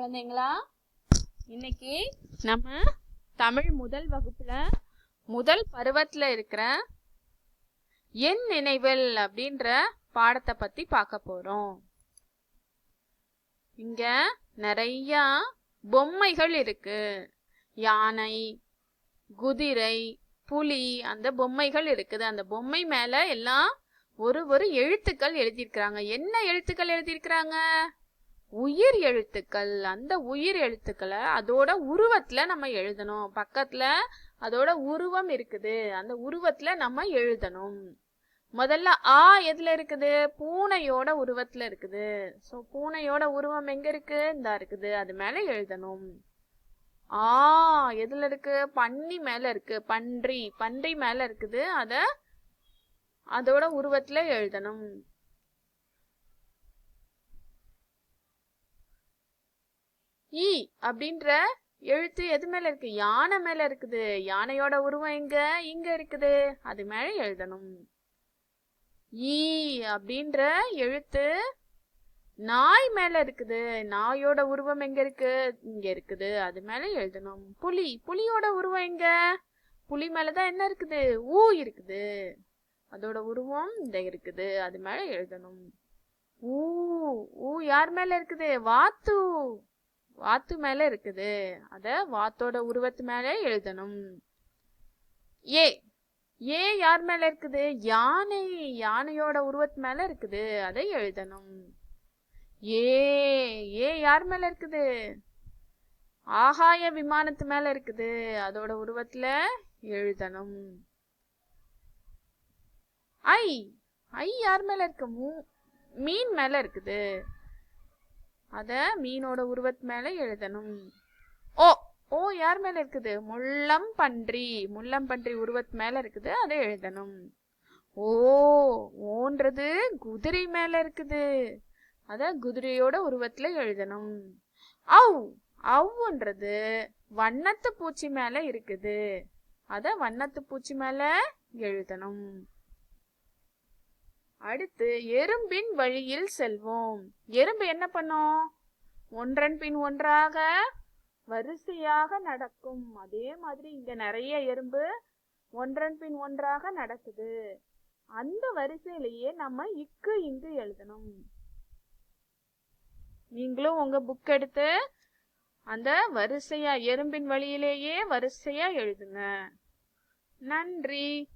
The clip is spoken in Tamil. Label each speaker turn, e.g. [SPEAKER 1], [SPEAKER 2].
[SPEAKER 1] குழந்தைங்களா? இன்னைக்கு நம்ம தமிழ் முதல் வகுப்புல முதல் பருவத்துல இருக்கிற என் நினைவில் அப்படின்ற பாடத்தை பத்தி பார்க்க போறோம். இங்க நிறைய பொம்மைகள் இருக்கு. யானை குதிரை புலி அந்த பொம்மைகள் இருக்குது. அந்த பொம்மை மேல எல்லாம் ஒரு ஒரு எழுத்துக்கள் எழுதியிருக்கிறாங்க. என்ன எழுத்துக்கள் எழுதியிருக்கிறாங்க? உயிர் எழுத்துக்கள் அந்த உயிர் எழுத்துக்களை அதோட உருவத்துல நம்ம எழுதணும். பக்கத்துல அதோட உருவம் இருக்குது. அந்த உருவத்துல நம்ம எழுதணும். முதல்ல ஆ எதுல இருக்குது? பூனையோட உருவத்துல இருக்குது. ஸோ பூனையோட உருவம் எங்க இருக்கு? இந்த இருக்குது. அது மேல எழுதணும். ஆ எதுல இருக்கு? பன்னி மேல இருக்கு. பன்றி. பன்றி மேல இருக்குது. அத அதோட உருவத்துல எழுதணும். ஈ அப்படின்ற எழுத்து எது மேல இருக்கு? யானை மேல இருக்குது. யானையோட உருவம் எங்க? இங்க இருக்குது. அது மேல எழுதணும். ஈ அப்படின்ற எழுத்து நாய் மேல இருக்குது. நாயோட உருவம் எங்க இருக்கு? இங்க இருக்குது. அது மேல எழுதணும். புலி. புலியோட உருவம் எங்க? புலி மேலதான் என்ன இருக்குது? ஊ இருக்குது. அதோட உருவம் இந்த இருக்குது. அது மேல எழுதணும். ஊ. ஊ யார் மேல இருக்குது? வாத்து. வாத்து மேல இருக்குது. அத வாத்தோட உருவத்து மேல எழுதணும். ஏ. ஏ யார் மேல இருக்குது? யானை. யானையோட உருவத்து மேல இருக்குது. அதை எழுதணும். ஏ. ஏ யார் மேல இருக்குது? ஆகாய விமானத்து மேல இருக்குது. அதோட உருவத்துல எழுதணும். ஐ. ஐ யார் மேல இருக்கு? மீன் மேல இருக்குது. அதை மீனோட உருவத்து மேலே எழுதணும். ஓ ஓ யார் மேலே இருக்குது? முள்ளம் பன்றி. முள்ளம் பன்றி உருவத்து மேலே இருக்குது அதை எழுதணும். ஓ ஓன்றது குதிரை மேலே இருக்குது. அதை குதிரையோட உருவத்தில் எழுதணும். அவ் அவ்வுன்றது வண்ணத்து பூச்சி மேலே இருக்குது. அதை வண்ணத்து பூச்சி மேலே எழுதணும். அடுத்து எறும்பின் வழியில் செல்வோம். எறும்பு என்ன பண்ணும்? ஒன்றன் பின் ஒன்றாக வரிசையாக நடக்கும். அதே மாதிரி இங்க நிறைய எறும்பு ஒன்றன் பின் ஒன்றாக நடக்குது. அந்த வரிசையிலேயே நம்ம இக்கு இங்கு எழுதணும். நீங்களும் உங்க புக் எடுத்து அந்த வரிசையா எறும்பின் வழியிலேயே வரிசையா எழுதுங்க. நன்றி.